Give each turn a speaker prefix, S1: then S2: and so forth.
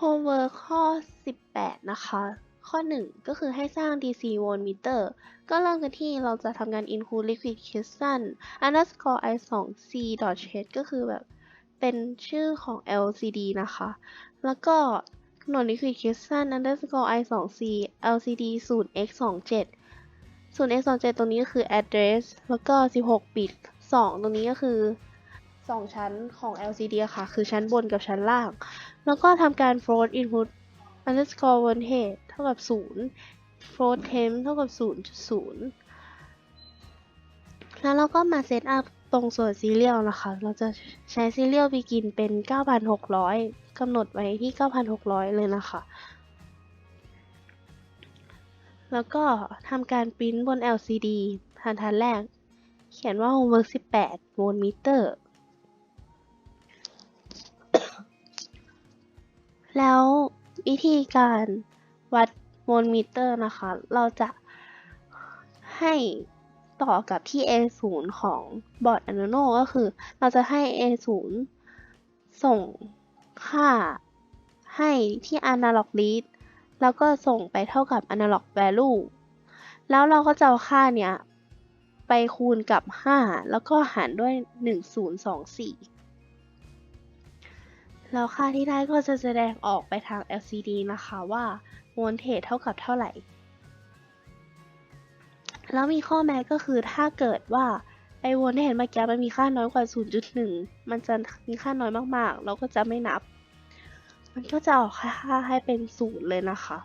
S1: homework ข้อ 18 นะคะ ข้อ 1 ก็คือให้สร้าง DC voltmeter ก็เริ่มกันที่เราจะทำการ include liquid crystal underscore i 2 c dot h ก็คือแบบเป็นชื่อของ LCD นะคะ แล้วก็กำหนด liquid crystal underscore i 2 c LCD 0 x 2 7 0 x 2 7ตรงนี้ก็คือ address แล้วก็ 16 bit 2 ตรงนี้ก็คือ 2 ชั้นของ LCD ค่ะ คือชั้นบนกับชั้นล่าง แล้วก็ทำการ float input underscore voltage เท่ากับ0 float temp เท่ากับ 0.0 แล้วเราก็มาเซตอัพตรงส่วน serial นะคะ เราจะใช้ serial begin เป็น 9,600กำหนดไว้ที่ 9,600 เลยนะคะ แล้วก็ทำการปริ้นบน LCD ทันทันแรก เขียนว่า homework 18โวลต์มิเตอร์ แล้ววิธีการวัดโวลต์มิเตอร์นะคะ เราจะให้ต่อกับที่ A0 ของบอร์ด Arduino ก็คือ เราจะให้ A0 ส่งค่าให้ที่ Analog Read แล้วก็ส่งไปเท่ากับ Analog Value แล้วเราก็จะเอาค่าเนี้ย ไปคูณกับ 5 แล้วก็หารด้วย 1024 แล้วค่าที่ได้ก็จะแสดงออกไปทาง LCD นะคะว่าโวลเทจเท่ากับเท่าไหร่ แล้วมีข้อแม้ก็คือถ้าเกิดว่าไอโวลเทจเมื่อกี้มันมีค่าน้อยกว่า 0.1 มันจะมีค่าน้อยมากๆ เราก็จะไม่นับ มันก็จะออกค่าให้เป็นศูนย์เลยนะคะ